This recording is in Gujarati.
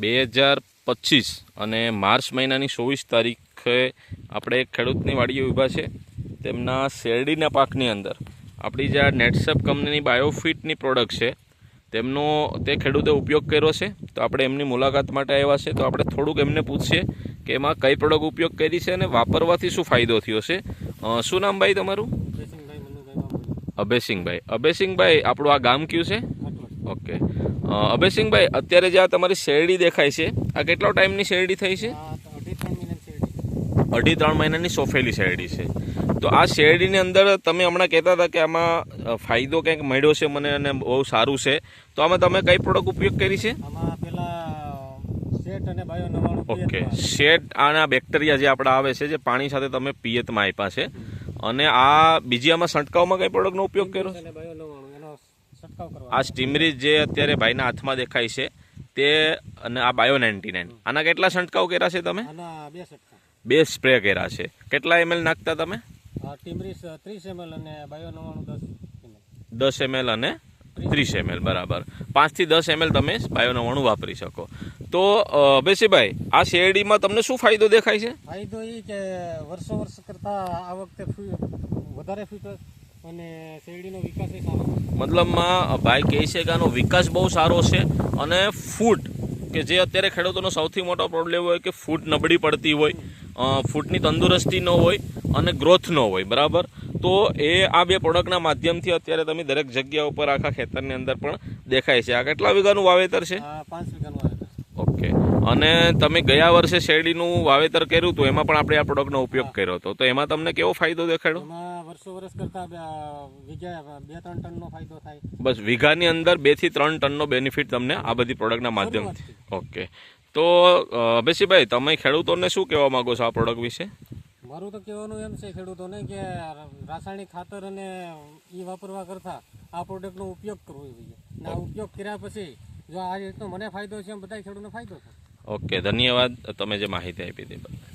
બે હજાર પચીસ અને માર્ચ મહિનાની ચોવીસ તારીખે આપણે ખેડૂતની વાડીએ ઊભા છે. તેમના શેરડીના પાકની અંદર. આપણી જે આ નેટસેપ કંપનીની બાયોફિટની પ્રોડક્ટ છે તેમનો તે ખેડૂતે ઉપયોગ કર્યો છે. તો આપણે એમની મુલાકાત માટે આવ્યા છે. તો આપણે થોડુંક એમને પૂછીએ કે એમાં કઈ પ્રોડક્ટ ઉપયોગ કરી છે અને વાપરવાથી શું ફાયદો થયો છે. શું નામ ભાઈ તમારું? અભયસિંહભાઈ. અભયસિંહભાઈ આપણું આ ગામ કયું છે? ઓકે. અભયસિંહભાઈ અત્યારે જે આ તમારી શેરડી દેખાય છે આ કેટલો ટાઈમની શેરડી થઈ છે? અઢી ત્રણ મહિનાની સોફેલી શેરડી છે. તો આ શેરડીની અંદર તમે હમણાં કહેતા હતા કે આમાં ફાયદો કંઈક મળ્યો છે મને અને બહુ સારું છે. તો આમાં તમે કઈ પ્રોડક્ટ ઉપયોગ કરી છે? ઓકે. શેટ આના બેક્ટેરિયા જે આપણા આવે છે જે પાણી સાથે તમે પિયતમાં આપ્યા છે. અને આ બીજી આમાં છંટકાવમાં કઈ પ્રોડક્ટનો ઉપયોગ કર્યો અને બાયો નવાણું એનો છંટકાવ કરવાનો આ સ્ટીમરી જે અત્યારે ભાઈના હાથમાં દેખાય છે તે અને આ બાયો નાઇન્ટી નાઇન. આના કેટલા છંટકાવ કર્યા છે તમે? બે બે સ્પ્રે કર્યા છે. કેટલા એમએલ નાખતા તમે? ત્રીસ એમએલ અને બાયો દસ એમએલ. અને ત્રીસ. એમએલ બરાબર. પાંચથી દસ એમએલ તમે બાયો નવાણું વાપરી શકો. તો બેસીભાઈ આ શેરડીમાં તમને શું ફાયદો દેખાય છે? ફાયદો એ કે વર્ષો વર્ષ કરતા આ વખતે વધારે ફીટ અને શેરડીનો વિકાસ એ સારો મતલબમાં ભાઈ કહે છે કે આનો વિકાસ બહુ સારો છે અને ફૂટ કે જે અત્યારે ખેડૂતોનો સૌથી મોટો પ્રોબ્લેમ હોય કે ફૂટ નબળી પડતી હોય ફૂટની તંદુરસ્તી ન હોય અને ગ્રોથ ન હોય બરાબર? તો એ આ બે પ્રોડક્ટના માધ્યમથી અત્યારે તમે દરેક જગ્યા ઉપર આખા ખેતરની અંદર પણ દેખાય છે. આ કેટલા વીઘાનું વાવેતર છે? પાંચ વીઘાનું ઓકે અને તમે ગયા વર્ષે શેરડીનું વાવેતર કર્યું હતું એમાં પણ આપણે આ પ્રોડક્ટનો ઉપયોગ કર્યો હતો. તો એમાં તમને કેવો ફાયદો દેખાડ્યો? વર્ષો વર્ષ કરતા બે- ત્રણ ટનનો ફાયદો થાય. બસ વીઘાની અંદર બેથી ત્રણ ટનનો બેનિફિટ તમને આ બધી પ્રોડક્ટના માધ્યમથી. ઓકે. તો અ, તમે ખેડૂતોને શું કહેવા માંગો છો આ પ્રોડક્ટ વિશે? મારું તો કહેવાનું એમ છે ખેડૂતોને કે રાસાયણિક ખાતર અને એ વાપરવા કરતાં આ પ્રોડક્ટનો ઉપયોગ કરવો જોઈએ. ને આ ઉપયોગ કર્યા પછી જો આ રીતનો મને ફાયદો છે એમ બધા ખેડૂતને ફાયદો થાય. ઓકે, ધન્યવાદ. તમે જે માહિતી આપી તે બદલ.